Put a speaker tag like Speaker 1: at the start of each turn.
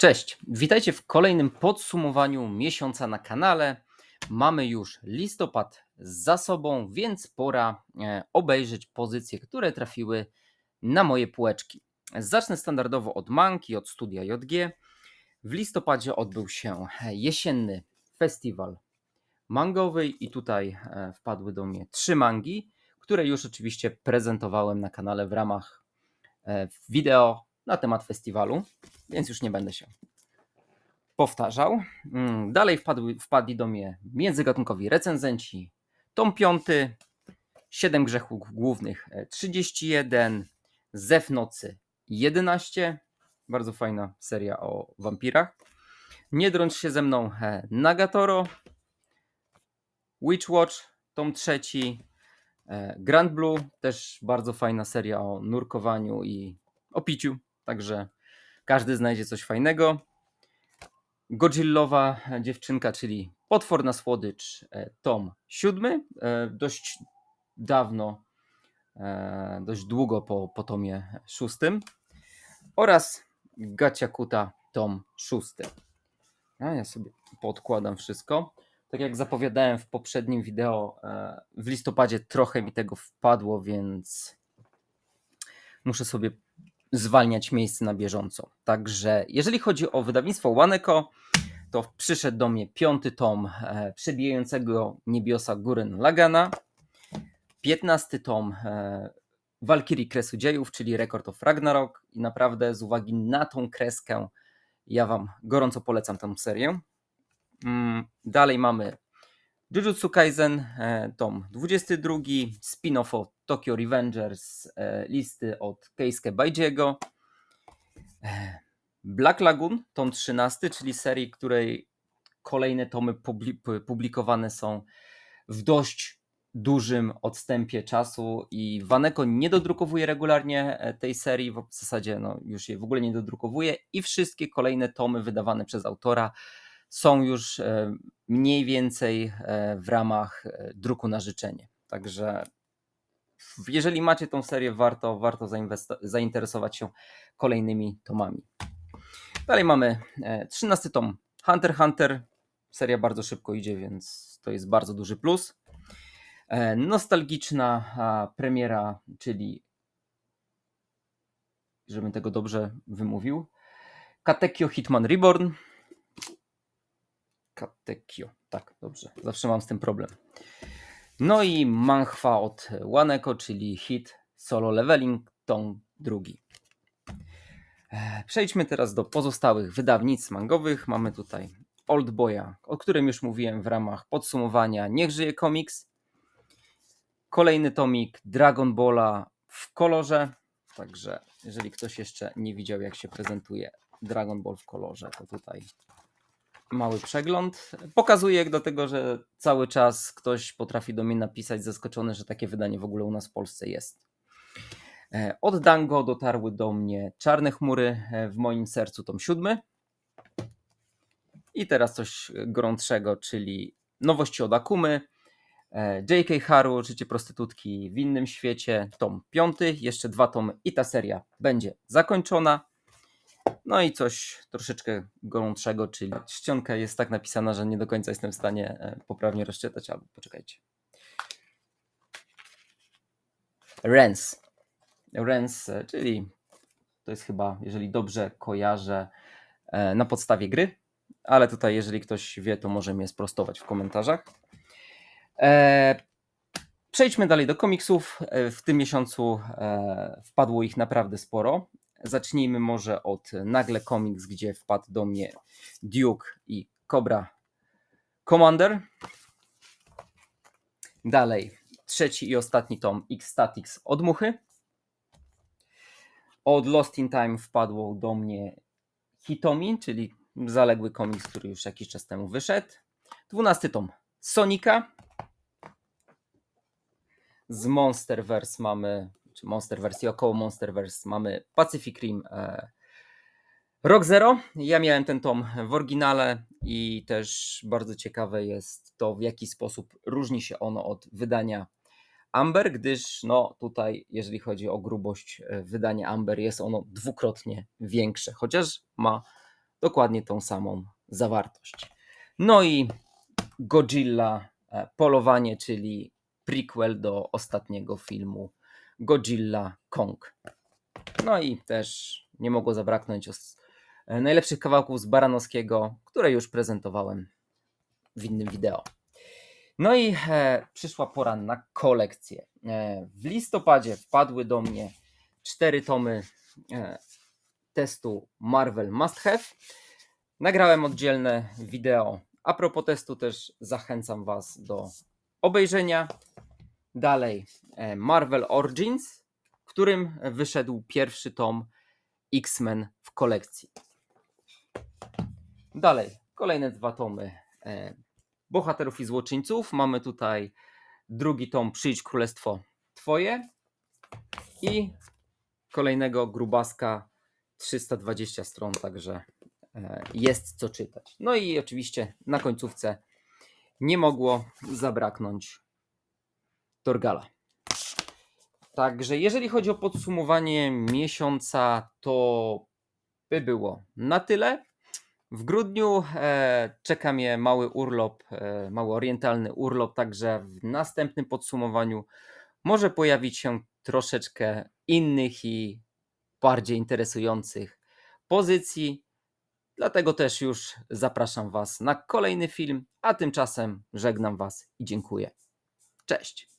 Speaker 1: Cześć, witajcie w kolejnym podsumowaniu miesiąca na kanale. Mamy już listopad za sobą, więc pora e, obejrzeć pozycje, które trafiły na moje półeczki. Zacznę standardowo od manki, od studia JG. W listopadzie odbył się jesienny festiwal mangowy i tutaj e, wpadły do mnie trzy mangi, które już oczywiście prezentowałem na kanale w ramach e, wideo na temat festiwalu, więc już nie będę się powtarzał. Mm, Dalej wpadły, wpadli do mnie międzygatunkowi recenzenci. Tom 5, 7 grzechów głównych e, 31, Zew nocy 11. Bardzo fajna seria o wampirach. Nie drąć się ze mną e, Nagatoro, Witch Watch, tom trzeci, e, Grand Blue, też bardzo fajna seria o nurkowaniu i o piciu, także każdy znajdzie coś fajnego. Godzillowa dziewczynka, czyli Potworna Słodycz, e, tom siódmy, e, dość dawno, e, dość długo po, po tomie szóstym oraz Gaciakuta, tom szósty. A ja sobie podkładam wszystko. Tak jak zapowiadałem w poprzednim wideo, w listopadzie trochę mi tego wpadło, więc muszę sobie zwalniać miejsce na bieżąco. Także jeżeli chodzi o wydawnictwo Waneko, to przyszedł do mnie piąty tom e, Przebijającego niebiosa Gurren Lagana, piętnasty tom e, Walkirii Kresu Dziejów, czyli Record of Ragnarok i naprawdę z uwagi na tą kreskę ja Wam gorąco polecam tę serię. Mm, Dalej mamy Jujutsu Kaisen, e, tom 22, spin-off od Tokyo Revengers, e, listy od Keisuke Baijiego. E, Black Lagoon, tom 13, czyli serii, której kolejne tomy publi- pu- publikowane są w dość dużym odstępie czasu i Waneko nie dodrukowuje regularnie tej serii, w zasadzie no, już jej w ogóle nie dodrukowuje i wszystkie kolejne tomy wydawane przez autora są już mniej więcej e, w ramach e, druku na życzenie. Także jeżeli macie tą serię, warto, warto zainteresować się kolejnymi tomami. Dalej mamy e, 13 tom Hunter Hunter. Seria bardzo szybko idzie, więc to jest bardzo duży plus. E, Nostalgiczna premiera, czyli żebym tego dobrze wymówił. Katekyo Hitman Reborn. Katekyo, tak, dobrze. Zawsze mam z tym problem. No i manchwa od Waneko, czyli hit Solo Leveling, tom drugi. E, Przejdźmy teraz do pozostałych wydawnictw mangowych. Mamy tutaj Old Boya, o którym już mówiłem w ramach podsumowania Niech żyje komiks. Kolejny tomik Dragon Balla w kolorze. Także jeżeli ktoś jeszcze nie widział, jak się prezentuje Dragon Ball w kolorze, to tutaj mały przegląd. Pokazuje do tego, że cały czas ktoś potrafi do mnie napisać zaskoczony, że takie wydanie w ogóle u nas w Polsce jest. E, Od Dango dotarły do mnie Czarne Chmury e, w moim sercu, tom siódmy. I teraz coś gorącego, czyli nowości od Akumy. E, J.K. Haru, Życie prostytutki w innym świecie, tom piąty, jeszcze dwa tomy i ta seria będzie zakończona. No i coś troszeczkę gorączego, czyli czcionka jest tak napisana, że nie do końca jestem w stanie e, poprawnie rozczytać, albo poczekajcie. Rens. Rens, e, czyli to jest chyba, jeżeli dobrze kojarzę, e, na podstawie gry, ale tutaj jeżeli ktoś wie, to może mnie sprostować w komentarzach. Przejdźmy dalej do komiksów. W tym miesiącu wpadło ich naprawdę sporo. Zacznijmy może od Nagle Comics, gdzie wpadł do mnie Duke i Cobra Commander. Dalej, trzeci i ostatni tom X-Statix od Muchy. Od Lost in Time wpadło do mnie Hitomi, czyli zaległy komiks, który już jakiś czas temu wyszedł. Dwunasty tom Sonika. Z Monsterverse mamy, czy Monsterverse i około Monsterverse mamy Pacific Rim e, Rock Zero. Ja miałem ten tom w oryginale i też bardzo ciekawe jest to, w jaki sposób różni się ono od wydania Amber, gdyż no tutaj, jeżeli chodzi o grubość e, wydania Amber, jest ono dwukrotnie większe, chociaż ma dokładnie tą samą zawartość. No i Godzilla e, Polowanie, czyli prequel do ostatniego filmu Godzilla Kong. No i też nie mogło zabraknąć najlepszych kawałków z Baranowskiego, które już prezentowałem w innym wideo. No i e, przyszła pora na kolekcję. E, w listopadzie wpadły do mnie cztery tomy e, testu Marvel Must Have. Nagrałem oddzielne wideo. A propos testu też zachęcam Was do obejrzenia. Dalej e, Marvel Origins, w którym wyszedł pierwszy tom X-Men w kolekcji. Dalej kolejne dwa tomy e, Bohaterów i Złoczyńców. Mamy tutaj drugi tom Przyjdź Królestwo Twoje i kolejnego Grubaska 320 stron, także e, jest co czytać. No i oczywiście na końcówce nie mogło zabraknąć Torgala. Także jeżeli chodzi o podsumowanie miesiąca, to by było na tyle. W grudniu e, czeka mnie mały urlop, e, mały orientalny urlop, także w następnym podsumowaniu może pojawić się troszeczkę innych i bardziej interesujących pozycji. Dlatego też już zapraszam Was na kolejny film, a tymczasem żegnam Was i dziękuję. Cześć.